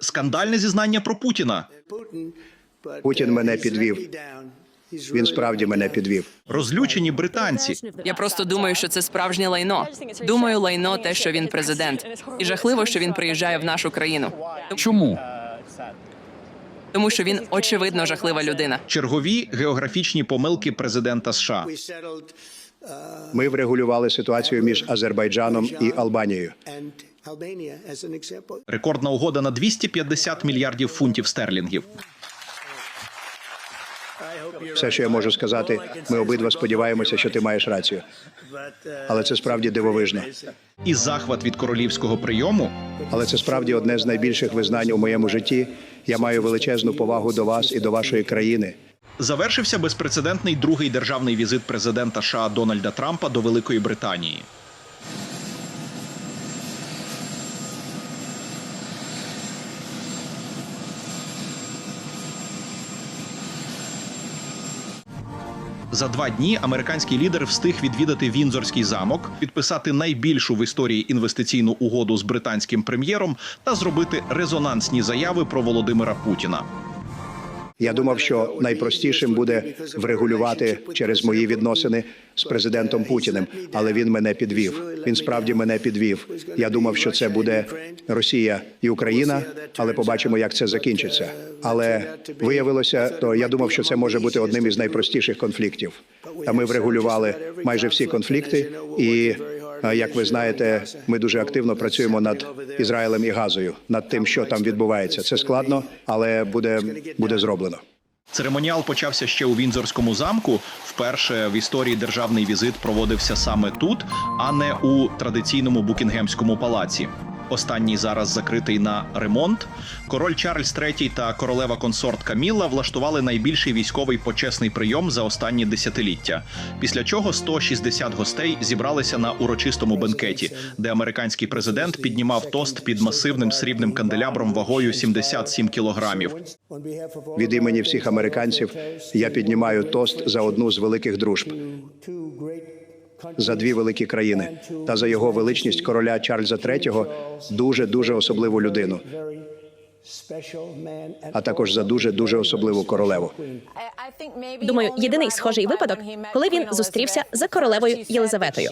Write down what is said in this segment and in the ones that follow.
Скандальне зізнання про Путіна. Путін мене підвів. Він справді мене підвів. Розлючені британці. Я просто думаю, що це справжнє лайно. Думаю, лайно те, що він президент, і жахливо, що він приїжджає в нашу країну. Чому? Тому що він очевидно жахлива людина. Чергові географічні помилки президента США. Ми врегулювали ситуацію між Азербайджаном і Албанією. Рекордна угода на 250 мільярдів фунтів стерлінгів. Все, що я можу сказати, ми обидва сподіваємося, що ти маєш рацію. Але це справді дивовижно. І захват від королівського прийому. Але це справді одне з найбільших визнань у моєму житті. Я маю величезну повагу до вас і до вашої країни. Завершився безпрецедентний другий державний візит президента США Дональда Трампа до Великої Британії. За два дні американський лідер встиг відвідати Вінзорський замок, підписати найбільшу в історії інвестиційну угоду з британським прем'єром та зробити резонансні заяви про Володимира Путіна. Я думав, що найпростішим буде врегулювати через мої відносини з президентом Путіним, але він мене підвів. Він справді мене підвів. Я думав, що це буде Росія і Україна, але побачимо, як це закінчиться. Але виявилося, то я думав, що це може бути одним із найпростіших конфліктів. Та ми врегулювали майже всі конфлікти, і як ви знаєте, ми дуже активно працюємо над Ізраїлем і Газою, над тим, що там відбувається. Це складно, але буде, буде зроблено. Церемоніал почався ще у Вінзорському замку. Вперше в історії державний візит проводився саме тут, а не у традиційному Букінгемському палаці. Останній зараз закритий на ремонт. Король Чарльз III та королева консорт Каміла влаштували найбільший військовий почесний прийом за останні десятиліття. Після чого 160 гостей зібралися на урочистому бенкеті, де американський президент піднімав тост під масивним срібним канделябром вагою 77 кілограмів. Від імені всіх американців я піднімаю тост за одну з великих дружб за дві великі країни та за його величність короля Чарльза III, дуже дуже особливу людину, а також за дуже дуже особливу королеву. Думаю, єдиний схожий випадок, коли він зустрівся з королевою Єлизаветою.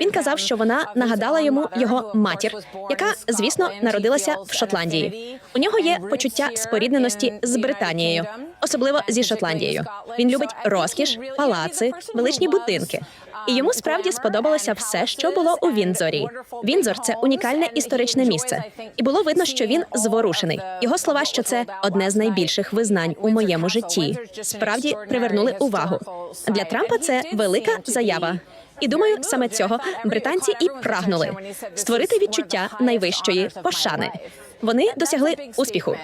Він казав, що вона нагадала йому його матір, яка, звісно, народилася в Шотландії. У нього є почуття спорідненості з Британією, особливо зі Шотландією. Він любить розкіш, палаци, величні будинки. І йому справді сподобалося все, що було у Вінзорі. Вінзор це унікальне історичне місце, і було видно, що він зворушений. Його слова, що це одне з найбільших визнань у моєму житті, справді привернули увагу. Для Трампа це велика заява. І думаю, саме цього британці і прагнули створити відчуття найвищої пошани. Вони досягли успіху.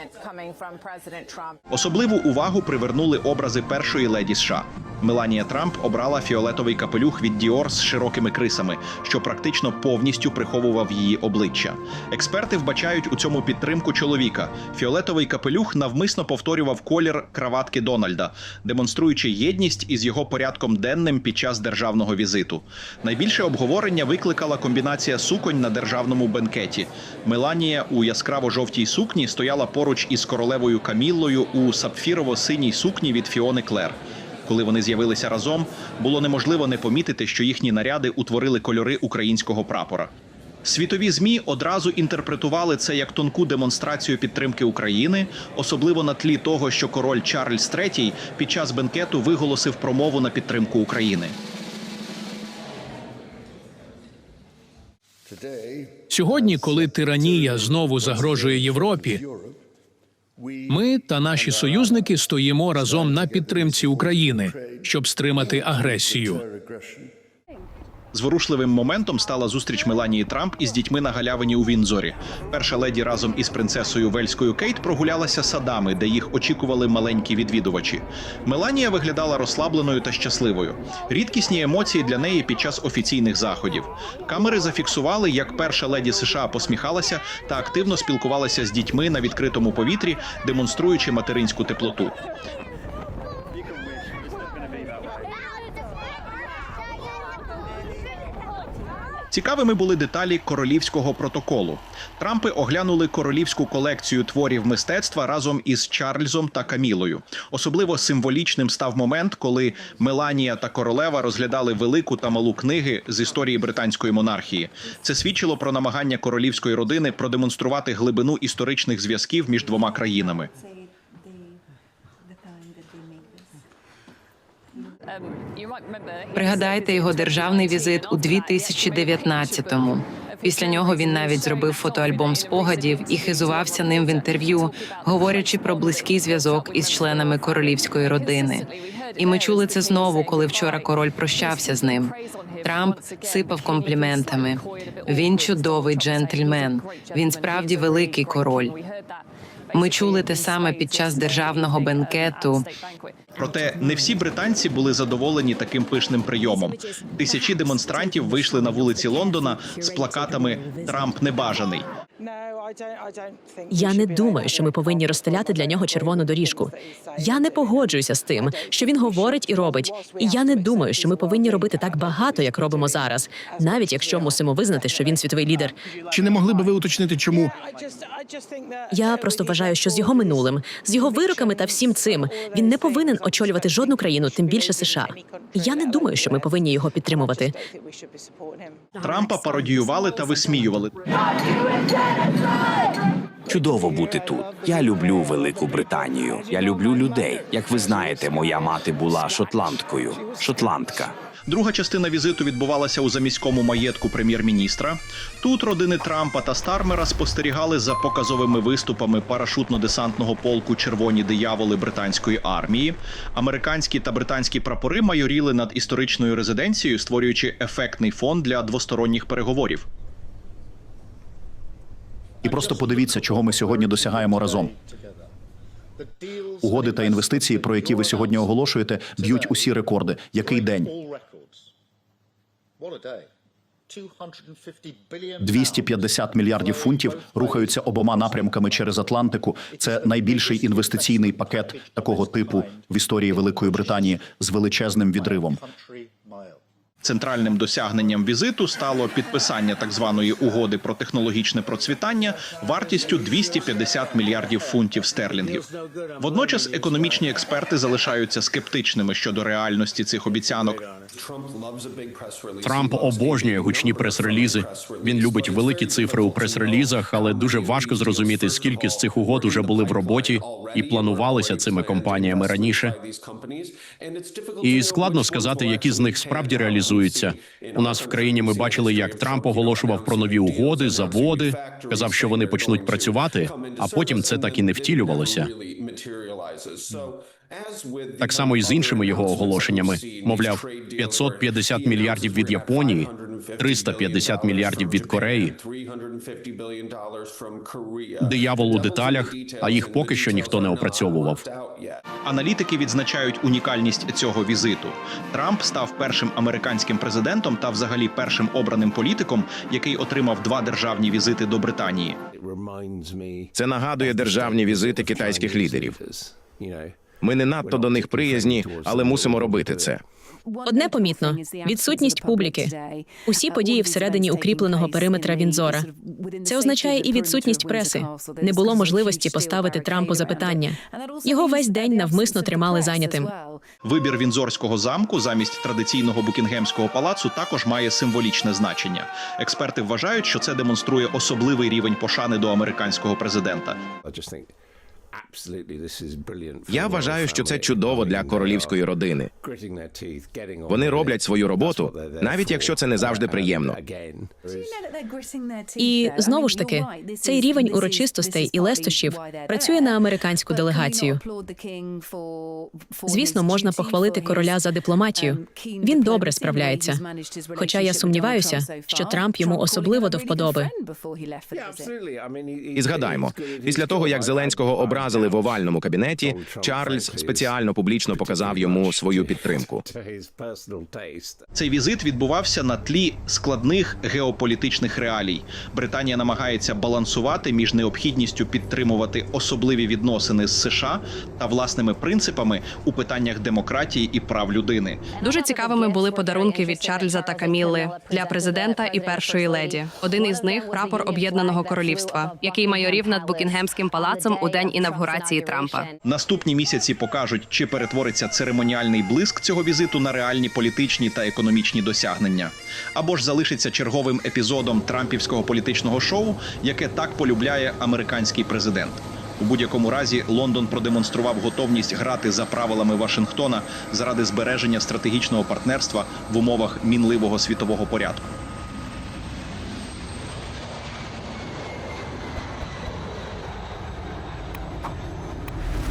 Особливу увагу привернули образи першої леді США. Меланія Трамп обрала фіолетовий капелюх від Діор з широкими крисами, що практично повністю приховував її обличчя. Експерти вбачають у цьому підтримку чоловіка. Фіолетовий капелюх навмисно повторював колір краватки Дональда, демонструючи єдність із його порядком денним під час державного візиту. Найбільше обговорення викликала комбінація суконь на державному бенкеті. Меланія у яскраво-жовтій сукні стояла поруч із королевою Каміллою у сапфірово-синій сукні від Фіони Клер. Коли вони з'явилися разом, було неможливо не помітити, що їхні наряди утворили кольори українського прапора. Світові змі одразу інтерпретували це як тонку демонстрацію підтримки України, особливо на тлі того, що король Чарльз III під час бенкету виголосив промову на підтримку України. Сьогодні, коли тиранія знову загрожує Європі, ми та наші союзники стоїмо разом на підтримці України, щоб стримати агресію. Зворушливим моментом стала зустріч Меланії Трамп із дітьми на галявині у Вінзорі. Перша леді разом із принцесою Вельською Кейт прогулялася садами, де їх очікували маленькі відвідувачі. Меланія виглядала розслабленою та щасливою. Рідкісні емоції для неї під час офіційних заходів. Камери зафіксували, як перша леді США посміхалася та активно спілкувалася з дітьми на відкритому повітрі, демонструючи материнську теплоту. Цікавими були деталі королівського протоколу. Трампи оглянули королівську колекцію творів мистецтва разом із Чарльзом та Камілою. Особливо символічним став момент, коли Меланія та королева розглядали велику та малу книги з історії британської монархії. Це свідчило про намагання королівської родини продемонструвати глибину історичних зв'язків між двома країнами. Пригадайте його державний візит у 2019-му. Після нього він навіть зробив фотоальбом спогадів і хизувався ним в інтерв'ю, говорячи про близький зв'язок із членами королівської родини. І ми чули це знову, коли вчора король прощався з ним. Трамп сипав компліментами. Він чудовий джентльмен. Він справді великий король. Ми чули те саме під час державного бенкету. Проте не всі британці були задоволені таким пишним прийомом. Тисячі демонстрантів вийшли на вулиці Лондона з плакатами Трамп небажаний. Я не думаю, що ми повинні розстеляти для нього червону доріжку. Я не погоджуюся з тим, що він говорить і робить. І я не думаю, що ми повинні робити так багато, як робимо зараз, навіть якщо мусимо визнати, що він світовий лідер. Чи не могли би ви уточнити, чому Я просто вважаю, що з його минулим, з його вироками та всім цим він не повинен очолювати жодну країну, тим більше США. Я не думаю, що ми повинні його підтримувати. Трампа пародіювали та висміювали. Чудово бути тут. Я люблю Велику Британію. Я люблю людей. Як ви знаєте, моя мати була шотландкою. Шотландка. Друга частина візиту відбувалася у заміському маєтку прем'єр-міністра. Тут родини Трампа та Стармера спостерігали за показовими виступами парашутно-десантного полку Червоні дияволи британської армії. Американські та британські прапори майоріли над історичною резиденцією, створюючи ефектний фон для двосторонніх переговорів. І просто подивіться, чого ми сьогодні досягаємо разом. Угоди та інвестиції, про які ви сьогодні оголошуєте, б'ють усі рекорди. Який день? 250 мільярдів фунтів рухаються обома напрямками через Атлантику. Це найбільший інвестиційний пакет такого типу в історії Великої Британії з величезним відривом. Центральним досягненням візиту стало підписання так званої угоди про технологічне процвітання вартістю 250 мільярдів фунтів стерлінгів. Водночас економічні експерти залишаються скептичними щодо реальності цих обіцянок. Трамп обожнює гучні прес-релізи? Він любить великі цифри у прес-релізах, але дуже важко зрозуміти, скільки з цих угод уже були в роботі і планувалися цими компаніями раніше. І складно сказати, які з них справді реалізуються. У нас в країні ми бачили, як Трамп оголошував про нові угоди, заводи, казав, що вони почнуть працювати, а потім це так і не втілювалося. Так само і з іншими його оголошеннями. Мовляв, 550 мільярдів від Японії, 350 мільярдів від Кореї. Диявол у деталях, а їх поки що ніхто не опрацьовував. Аналітики відзначають унікальність цього візиту. Трамп став першим американським президентом та, взагалі, першим обраним політиком, який отримав два державні візити до Британії. Це нагадує державні візити китайських лідерів. Ми не надто до них приязні, але мусимо робити це. Одне помітно відсутність публіки. Усі події всередині укріпленого периметра Вінзора. Це означає і відсутність преси. Не було можливості поставити Трампу запитання. Його весь день навмисно тримали зайнятим. Вибір Вінзорського замку замість традиційного Букінгемського палацу також має символічне значення. Експерти вважають, що це демонструє особливий рівень пошани до американського президента. Я вважаю, що це чудово для королівської родини. Вони роблять свою роботу, навіть якщо це не завжди приємно. І знову ж таки, цей рівень урочистостей і лестощів працює на американську делегацію. Звісно, можна похвалити короля за дипломатію. Він добре справляється. Хоча я сумніваюся, що Трамп йому особливо до вподоби. І згадаймо, після того як Зеленського обрали вразили в овальному кабінеті, Чарльз спеціально публічно показав йому свою підтримку. Цей візит відбувався на тлі складних геополітичних реалій. Британія намагається балансувати між необхідністю підтримувати особливі відносини з США та власними принципами у питаннях демократії і прав людини. Дуже цікавими були подарунки від Чарльза та Камілли для президента і першої леді. Один із них прапор Об'єднаного Королівства, який майорів над Букінгемським палацом у день інавгурації Трампа. Наступні місяці покажуть, чи перетвориться церемоніальний блиск цього візиту на реальні політичні та економічні досягнення, або ж залишиться черговим епізодом трампівського політичного шоу, яке так полюбляє американський президент. У будь-якому разі Лондон продемонстрував готовність грати за правилами Вашингтона заради збереження стратегічного партнерства в умовах мінливого світового порядку.